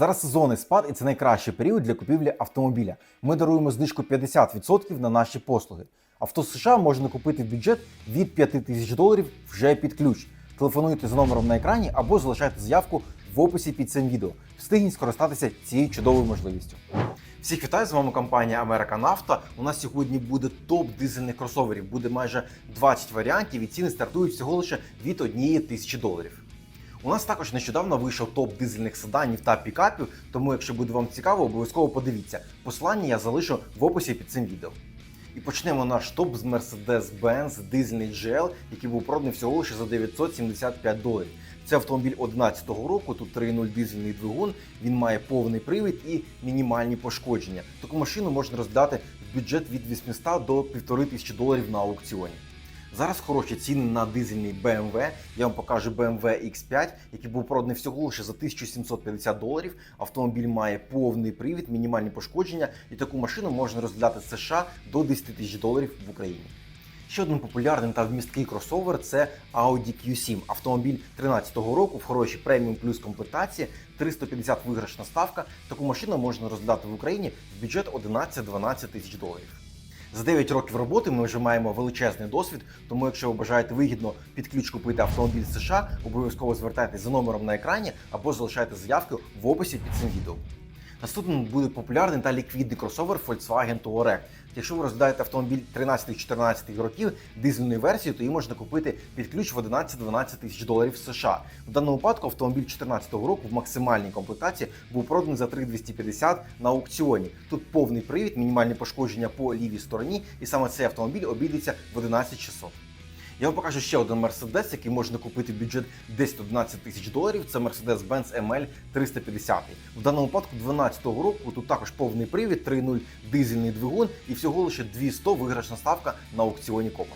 Зараз сезонний спад, і це найкращий період для купівлі автомобіля. Ми даруємо знижку 50% на наші послуги. Авто США можна купити в бюджет від 5 тисяч доларів вже під ключ. Телефонуйте за номером на екрані або залишайте заявку в описі під цим відео. Встигніть скористатися цією чудовою можливістю. Всіх вітаю з вами компанія American Auto. У нас сьогодні буде топ дизельних кросоверів. Буде майже 20 варіантів і ціни стартують всього лише від 1 тисячі доларів. У нас також нещодавно вийшов топ дизельних седанів та пікапів, тому якщо буде вам цікаво, обов'язково подивіться. Посилання я залишу в описі під цим відео. І почнемо наш топ з Mercedes-Benz дизельний GL, який був проданий всього лише за 975 доларів. Це автомобіль 2011 року, тут 3.0 дизельний двигун, він має повний привід і мінімальні пошкодження. Таку машину можна роздати в бюджет від 800 до 1500 доларів на аукціоні. Зараз хороші ціни на дизельний BMW. Я вам покажу BMW X5, який був проданий всього лише за 1750 доларів. Автомобіль має повний привід, мінімальні пошкодження, і таку машину можна розглядати з США до 10 тисяч доларів в Україні. Ще один популярний та вмісткий кросовер це Audi Q7. Автомобіль 2013 року в хорошій преміум плюс комплектації, 350 виграшна ставка. Таку машину можна розглядати в Україні в бюджет 11-12 тисяч доларів. За 9 років роботи ми вже маємо величезний досвід, тому якщо ви бажаєте вигідно під ключ купити автомобіль США, обов'язково звертайтеся за номером на екрані або залишайте заявку в описі під цим відео. Наступним буде популярний та ліквідний кросовер Volkswagen Touareg. Якщо ви розглядаєте автомобіль 13-14 років дизельної версії, то її можна купити під ключ в 11-12 тисяч доларів США. В даному випадку автомобіль 2014 року в максимальній комплектації був проданий за 3250 на аукціоні. Тут повний привід, мінімальні пошкодження по лівій стороні, і саме цей автомобіль обійдеться в 11600. Я вам покажу ще один Mercedes, який можна купити бюджет 10-11 тисяч доларів. Це Mercedes-Benz ML 350. В даному випадку 2012 року тут також повний привід, 3.0 дизельний двигун і всього лише 200 виграшна ставка на аукціоні Копа.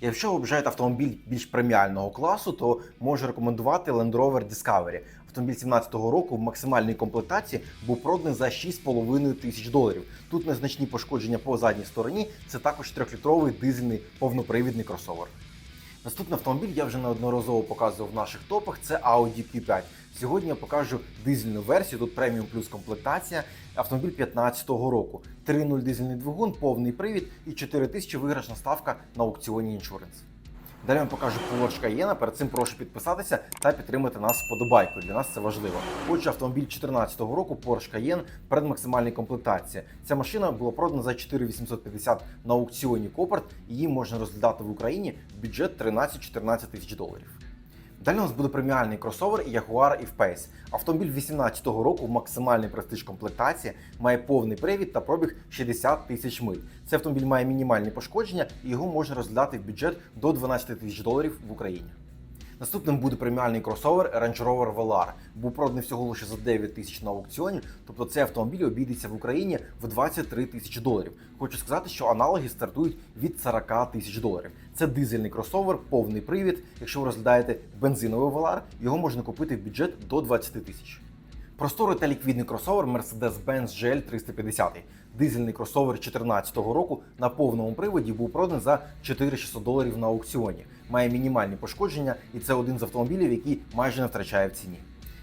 Якщо ви бажаєте автомобіль більш преміального класу, то можу рекомендувати Land Rover Discovery. Автомобіль 2017 року в максимальній комплектації був проданий за 6,5 тисяч доларів. Тут незначні пошкодження по задній стороні. Це також 3-літровий дизельний повнопривідний кросовер. Наступний автомобіль я вже неодноразово показував в наших топах. Це Audi Q5. Сьогодні я покажу дизельну версію. Тут преміум плюс комплектація. Автомобіль 2015 року. 3.0 дизельний двигун, повний привід і 4000 виграшна ставка на аукціоні Insurance. Далі вам покажу Porsche Cayenne. Перед цим прошу підписатися та підтримати нас вподобайкою. Для нас це важливо. Отже, автомобіль 2014 року Porsche Cayenne передмаксимальній комплектації. Ця машина була продана за 4850 на аукціоні Копарт. Її можна розглядати в Україні в бюджет 13-14 тисяч доларів. Далі у нас буде преміальний кросовер Jaguar F-Pace. Автомобіль 2018 року в максимальній престиж комплектації має повний привід та пробіг 60 тисяч миль. Цей автомобіль має мінімальні пошкодження і його можна розглядати в бюджет до 12 тисяч доларів в Україні. Наступним буде преміальний кросовер Range Rover Velar. Був проданий всього лише за 9 тисяч на аукціоні. Тобто цей автомобіль обійдеться в Україні в 23 тисячі доларів. Хочу сказати, що аналоги стартують від 40 тисяч доларів. Це дизельний кросовер, повний привід. Якщо ви розглядаєте бензиновий Velar, його можна купити в бюджет до 20 тисяч. Просторий та ліквідний кросовер Mercedes-Benz GL 350. Дизельний кросовер 2014 року на повному приводі був проданий за 4600 доларів на аукціоні. Має мінімальні пошкодження, і це один з автомобілів, який майже не втрачає в ціні.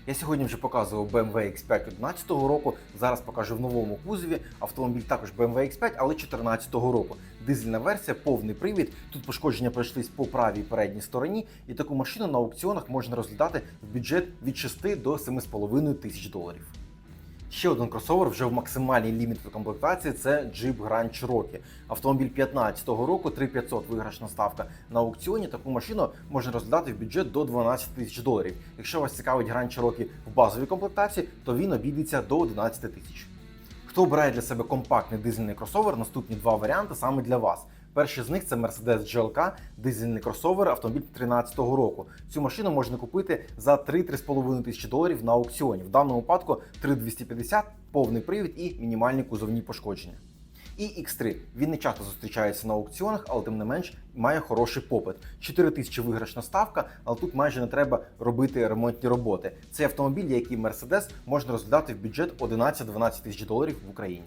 Я сьогодні вже показував BMW X5 2011 року. Зараз покажу в новому кузові. Автомобіль також BMW X5, але 2014 року. Дизельна версія, повний привід. Тут пошкодження пройшлись по правій передній стороні, і таку машину на аукціонах можна розглядати в бюджет від 6 до 7,5 тисяч доларів. Ще один кросовер вже в максимальній ліміту комплектації це Jeep Grand Cherokee. Автомобіль 2015 року, 3500 виграшна ставка на аукціоні. Таку машину можна розглядати в бюджет до 12 тисяч доларів. Якщо вас цікавить Grand Cherokee в базовій комплектації, то він обійдеться до 11 тисяч. Хто обирає для себе компактний дизельний кросовер, наступні два варіанти саме для вас. Перший з них це Mercedes GLK, дизельний кросовер, автомобіль 2013 року. Цю машину можна купити за 3-3,5 тисячі доларів на аукціоні. В даному випадку 3250, повний привід і мінімальні кузовні пошкодження. І X3. Він не часто зустрічається на аукціонах, але тим не менш має хороший попит. 4 тисячі виграшна ставка, але тут майже не треба робити ремонтні роботи. Цей автомобіль, який Mercedes, можна розглядати в бюджет 11-12 тисяч доларів в Україні.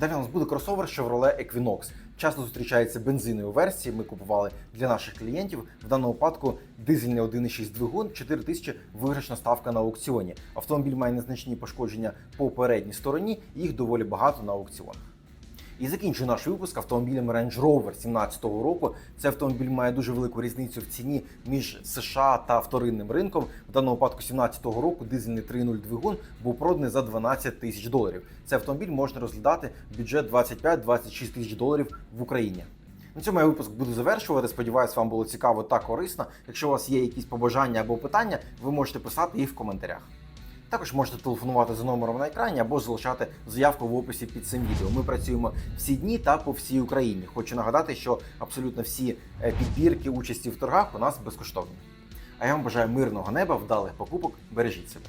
Далі у нас буде кросовер Chevrolet Equinox. Часто зустрічається бензинові версії. Ми купували для наших клієнтів. В даному випадку дизельний 1,6 двигун, 4 тисячі виграшна ставка на аукціоні. Автомобіль має незначні пошкодження по передній стороні, їх доволі багато на аукціонах. І закінчую наш випуск автомобілем Range Rover 17-го року. Цей автомобіль має дуже велику різницю в ціні між США та вторинним ринком. В даному випадку 17-го року дизельний 3.0 двигун був проданий за 12 тисяч доларів. Цей автомобіль можна розглядати в бюджет 25-26 тисяч доларів в Україні. На цьому я випуск буду завершувати. Сподіваюсь, вам було цікаво та корисно. Якщо у вас є якісь побажання або питання, ви можете писати їх в коментарях. Також можете телефонувати за номером на екрані або залишати заявку в описі під цим відео. Ми працюємо всі дні та по всій Україні. Хочу нагадати, що абсолютно всі е, підбірки участі в торгах у нас безкоштовні. А я вам бажаю мирного неба, вдалих покупок. Бережіть себе.